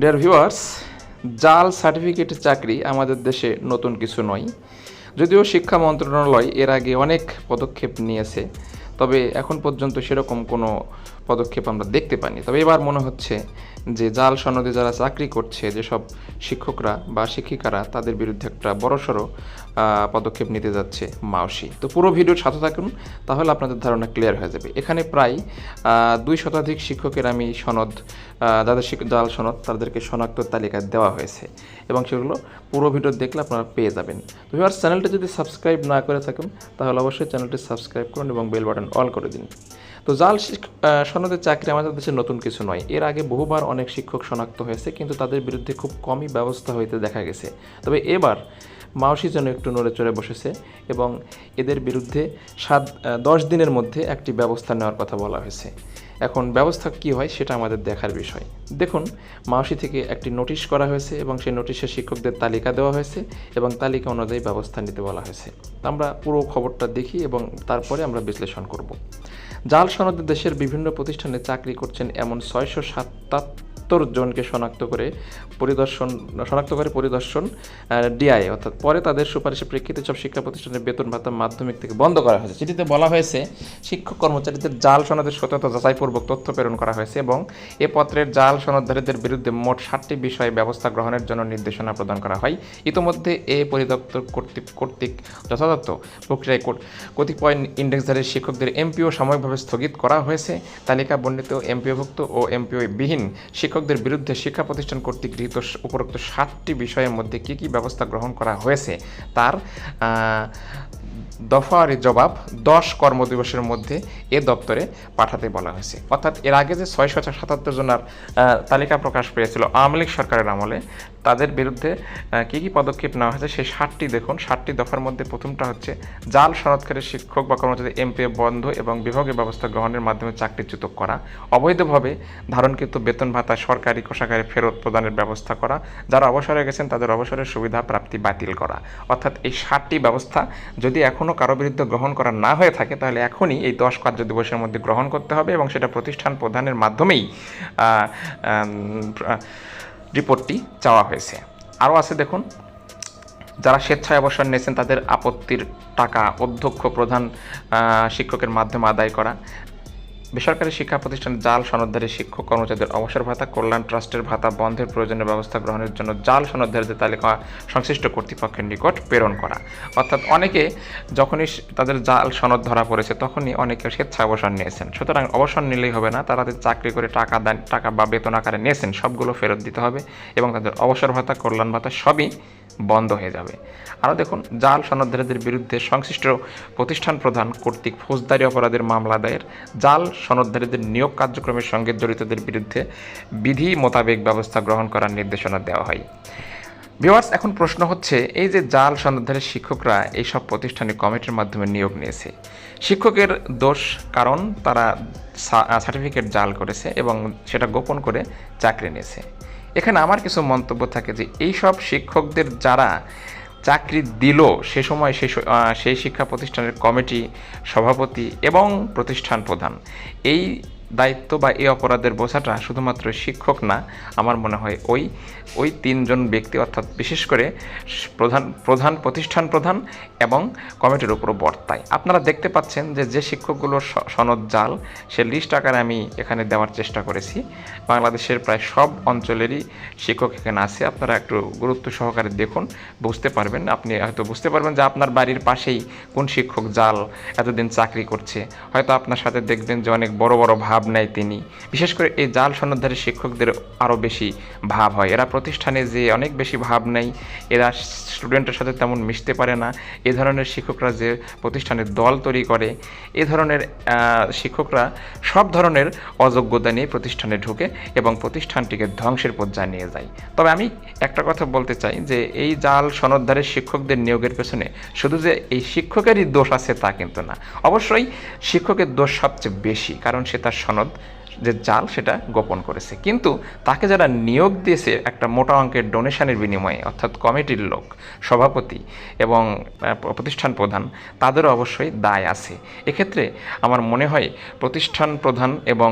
Dear viewers জাল certificate চাকরি আমাদের দেশে নতুন কিছু নয়। যদিও শিক্ষা মন্ত্রণালয় এর আগে অনেক পদক্ষেপ নিয়েছে, তবে এখন পর্যন্ত সেরকম কোনো পদক্ষেপ আমরা দেখতে পাইনি। তবে এবার মনে হচ্ছে যে জাল সনদে যারা চাকরি করছে, যেসব শিক্ষকরা বা শিক্ষিকারা, তাদের বিরুদ্ধে একটা বড়সড় পদক্ষেপ নিতে যাচ্ছে মাওসি তো পুরো ভিডিওর সাথে থাকুন, তাহলে আপনাদের ধারণা ক্লিয়ার হয়ে যাবে। এখানে প্রায় দুই শতাধিক শিক্ষকের আমি সনদ যাদের জাল সনদ, তাদেরকে শনাক্ত তালিকা দেওয়া হয়েছে। এবং সেগুলো পুরো ভিডিও দেখলে আপনারা পেয়ে যাবেন। তো ভিউয়ার্স, চ্যানেলটা যদি সাবস্ক্রাইব না করে থাকেন, তাহলে অবশ্যই চ্যানেলটি সাবস্ক্রাইব করুন এবং বেল বাটন অল করে দিন। তো জাল সনদের চাকরি আমাদের দেশে নতুন কিছু নয়। এর আগে বহুবার অনেক শিক্ষক শনাক্ত হয়েছে, কিন্তু তাদের বিরুদ্ধে খুব কমই ব্যবস্থা হইতে দেখা গেছে। তবে এবার মাওসি যেন একটু নড়ে চড়ে বসেছে এবং এদের বিরুদ্ধে সাত দশ দিনের মধ্যে একটি ব্যবস্থা নেওয়ার কথা বলা হয়েছে। এখন ব্যবস্থা কি হয় সেটা আমাদের দেখার বিষয়। দেখুন মাওসি থেকে একটি নোটিশ করা হয়েছে এবং সেই নোটিশে শিক্ষকদের তালিকা দেওয়া হয়েছে এবং তালিকা অনুযায়ী ব্যবস্থা নিতে বলা হয়েছে। আমরা পুরো খবরটা দেখি এবং তারপরে আমরা বিশ্লেষণ করব। জাল সনদে দেশের বিভিন্ন প্রতিষ্ঠানে চাকরি করছেন এমন ছয়শো সাতাত্তর জনকে শনাক্ত করে পরিদর্শন, শনাক্ত করে পরিদর্শন ডিআই, অর্থাৎ পরে তাদের সুপারিশের প্রেক্ষিতে সব শিক্ষা প্রতিষ্ঠানের বেতন ভাতা মাধ্যমিক থেকে বন্ধ করা হয়েছে। চিঠিতে বলা হয়েছে, শিক্ষক কর্মচারীদের জাল সনদের সত্যতা যাচাইপূর্বক তথ্য প্রেরণ করা হয়েছে এবং এ পত্রের জাল সনদধারীদের বিরুদ্ধে মোট ষাটটি বিষয়ে ব্যবস্থা গ্রহণের জন্য নির্দেশনা প্রদান করা হয়। ইতোমধ্যে এ পরিদপ্তর কর্তৃক কর্তৃক যথাযথ প্রক্রিয়ায় কর- কতিপয় ইন্ডেক্সধারী শিক্ষকদের এমপিও সাময়িকভাবে স্থগিত করা হয়েছে। তালিকা বর্ণিত এমপিওভুক্ত ও এমপিও বিহীন শিক্ষকদের বিরুদ্ধে শিক্ষা প্রতিষ্ঠান কর্তৃক গৃহীত উপরোক্ত সাতটি বিষয়ের মধ্যে কি কি ব্যবস্থা গ্রহণ করা হয়েছে? তার দফাওয়ারি জবাব দশ কর্মদিবসের মধ্যে এ দপ্তরে পাঠাতে বলা হয়েছে। অর্থাৎ এর আগে যে ছয়শো সাতাত্তর জনার তালিকা প্রকাশ পেয়েছিল আওয়ামী লীগ সরকারের আমলে তাদের বিরুদ্ধে কী কী পদক্ষেপ নেওয়া হয়েছে সেই ষাটটি দেখুন। ষাটটি দফার মধ্যে প্রথমটা হচ্ছে, জাল সনদকারী শিক্ষক বা কর্মচারী এমপিএ বন্ধ এবং বিভাগীয় ব্যবস্থা গ্রহণের মাধ্যমে চাকরিচ্যুত করা। অবৈধভাবে ধারণকৃত বেতন ভাতা, সরকারি কোষাগারে ফেরত প্রদানের ব্যবস্থা করা। যারা অবসরে গেছেন, তাদের অবসরের সুবিধা প্রাপ্তি বাতিল করা। অর্থাৎ এই ষাটটি ব্যবস্থা যদি এখনও কারও বিরুদ্ধে গ্রহণ করা না হয়ে থাকে, তাহলে এখনই এই দশ কার্য দিবসের মধ্যে গ্রহণ করতে হবে এবং সেটা প্রতিষ্ঠান প্রধানের মাধ্যমেই রিপোর্টটি চাওয়া হয়েছে। আরও আছে দেখুন, যারা স্বেচ্ছায় অবসর নিয়েছেন তাদের আপত্তির টাকা অধ্যক্ষ প্রধান শিক্ষকের মাধ্যমে আদায় করা বেসরকারি শিক্ষা প্রতিষ্ঠান জাল সনদধারী শিক্ষক কর্মচারীদের অবসর ভাতা, কল্যাণ ট্রাস্টের ভাতা, বন্ধের প্রয়োজনীয় ব্যবস্থা গ্রহণের জন্য জাল সনদধারীদের তালিকা সংশ্লিষ্ট কর্তৃপক্ষের নিকট প্রেরণ করা। অর্থাৎ অনেকে যখনই তাদের জাল সনদ ধরা পড়েছে, তখনই অনেকে স্বেচ্ছা অবসর নিয়েছেন। সুতরাং অবসর নিলেই হবে না, তারা যে চাকরি করে টাকা দেন, টাকা বা বেতন আকারে নিয়েছেন, সবগুলো ফেরত দিতে হবে এবং তাদের অবসর ভাতা, কল্যাণ ভাতা সবই বন্ধ হয়ে যাবে। আরও দেখুন, জাল সনদধারীদের বিরুদ্ধে সংশ্লিষ্ট প্রতিষ্ঠান প্রধান কর্তৃক ফৌজদারি অপরাধের মামলা দায়ের। জাল সনদধারীদের নিয়োগ কার্যক্রমের সঙ্গে জড়িতদের বিরুদ্ধে বিধি মোতাবেক ব্যবস্থা গ্রহণ করার নির্দেশনা দেওয়া হয়। ভিওয়ার্স এখন প্রশ্ন হচ্ছে, এই যে জাল সনদধারী শিক্ষকরা এইসব প্রতিষ্ঠানে কমিটির মাধ্যমে নিয়োগ নিয়েছে, শিক্ষকের দোষ কারণ তারা সার্টিফিকেট জাল করেছে এবং সেটা গোপন করে চাকরি নিয়েছে। এখানে আমার কিছু মন্তব্য থাকে যে এই সব শিক্ষকদের যারা চাকরি দিল সে সময় সে সেই শিক্ষা প্রতিষ্ঠানের কমিটি সভাপতি এবং প্রতিষ্ঠান প্রধান। এই দায়িত্ব বা এই অপরাধের বোঝাটা শুধুমাত্র শিক্ষক না, আমার মনে হয় ওই ওই তিনজন ব্যক্তি, অর্থাৎ বিশেষ করে প্রধান প্রধান প্রতিষ্ঠান প্রধান এবং কমিটির উপর বর্তায়। আপনারা দেখতে পাচ্ছেন যে যে শিক্ষকগুলোর সনদ জাল, সে লিস্ট আকারে আমি এখানে দেওয়ার চেষ্টা করেছি। বাংলাদেশের প্রায় সব অঞ্চলেরই শিক্ষক এখানে আছে। আপনারা একটু গুরুত্ব সহকারে দেখুন, বুঝতে পারবেন। আপনি হয়তো বুঝতে পারবেন যে, আপনার বাড়ির পাশেই কোন শিক্ষক জাল এতদিন চাকরি করছে। হয়তো আপনার সাথে দেখবেন যে, অনেক বড় বড় ভাব নেয় তিনি। বিশেষ করে এই জাল সনদধারী শিক্ষকদের আরও বেশি ভাব হয়। এরা প্রতিষ্ঠানে যে অনেক বেশি ভাব নেই এরা স্টুডেন্টের সাথে তেমন মিশতে পারে না। এ ধরনের শিক্ষকরা যে প্রতিষ্ঠানের দল তৈরি করে, এ ধরনের শিক্ষকরা সব ধরনের অযোগ্যতা নিয়ে প্রতিষ্ঠানে ঢুকে এবং প্রতিষ্ঠানটিকে ধ্বংসের পর্যায়ে নিয়ে যায়। তবে আমি একটা কথা বলতে চাই যে, এই জাল সনদধারী শিক্ষকদের নিয়োগের পেছনে শুধু যে এই শিক্ষকেরই দোষ আছে তা কিন্তু না। অবশ্যই শিক্ষকের দোষ সবচেয়ে বেশি, কারণ সে তার সনদ যে জাল সেটা গোপন করেছে। কিন্তু তাকে যারা নিয়োগ দিয়েছে একটা মোটা অঙ্কের ডোনেশনের বিনিময়ে, অর্থাৎ কমিটির লোক, সভাপতি এবং প্রতিষ্ঠান প্রধান, তাদেরও অবশ্যই দায় আছে। এক্ষেত্রে আমার মনে হয় প্রতিষ্ঠান প্রধান এবং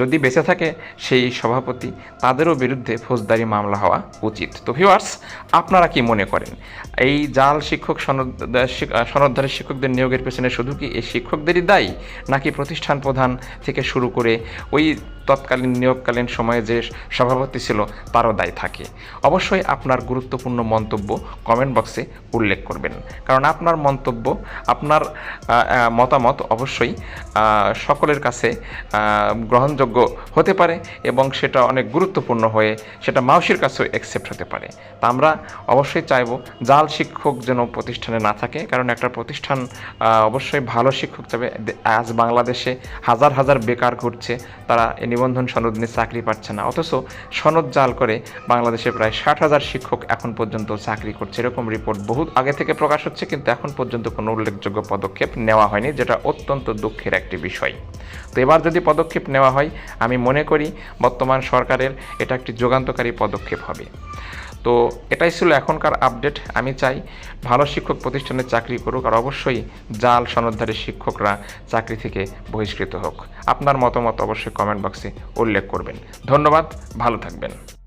যদি বেঁচে থাকে সেই সভাপতি, তাদেরও বিরুদ্ধে ফৌজদারি মামলা হওয়া উচিত। তো ভিউয়ার্স আপনারা কি মনে করেন? এই জাল শিক্ষক সনদ সনদধারী শিক্ষকদের নিয়োগের পেছনে শুধু কি এই শিক্ষকদেরই দায়ী, নাকি প্রতিষ্ঠান প্রধান থেকে শুরু করে ওই তৎকালীন নিয়োগকালীন সময়ে যে সভাপতি ছিল, তারও দায় থাকে। অবশ্যই আপনার গুরুত্বপূর্ণ মন্তব্য কমেন্ট বক্সে উল্লেখ করবেন। কারণ আপনার মন্তব্য, আপনার মতামত অবশ্যই সকলের কাছে গ্রহণযোগ্য হতে পারে এবং সেটা অনেক গুরুত্বপূর্ণ হয়ে সেটা মাউসির কাছেও অ্যাকসেপ্ট হতে পারে। তা আমরা অবশ্যই চাইব জাল শিক্ষক যেন প্রতিষ্ঠানে না থাকে, কারণ একটা প্রতিষ্ঠান অবশ্যই ভালো শিক্ষক চাবে। আজ বাংলাদেশে হাজার হাজার বেকার ঘুরছে তারা এই নিবন্ধন সনদ নিয়ে চাকরি পাচ্ছে না। অথচ সনদ জাল করে বাংলাদেশে প্রায় ষাট হাজার শিক্ষক এখন পর্যন্ত চাকরি করছে। এরকম রিপোর্ট বহু আগে থেকে প্রকাশ হচ্ছে, কিন্তু এখন পর্যন্ত কোনো উল্লেখযোগ্য পদক্ষেপ নেওয়া হয়নি, যেটা অত্যন্ত দুঃখের একটি বিষয়। তো এবার যদি পদক্ষেপ নেওয়া হয়, আমি মনে করি বর্তমান সরকারের এটা একটি যুগান্তকারী পদক্ষেপ হবে। তো এটাই ছিল এখনকার আপডেট আমি চাই ভালো শিক্ষক প্রতিষ্ঠানে চাকরি করুক আর অবশ্যই জাল সনদধারী শিক্ষকরা চাকরি থেকে বহিষ্কৃত হোক। আপনার মতামত অবশ্যই কমেন্ট বক্সে উল্লেখ করবেন। ধন্যবাদ, ভালো থাকবেন।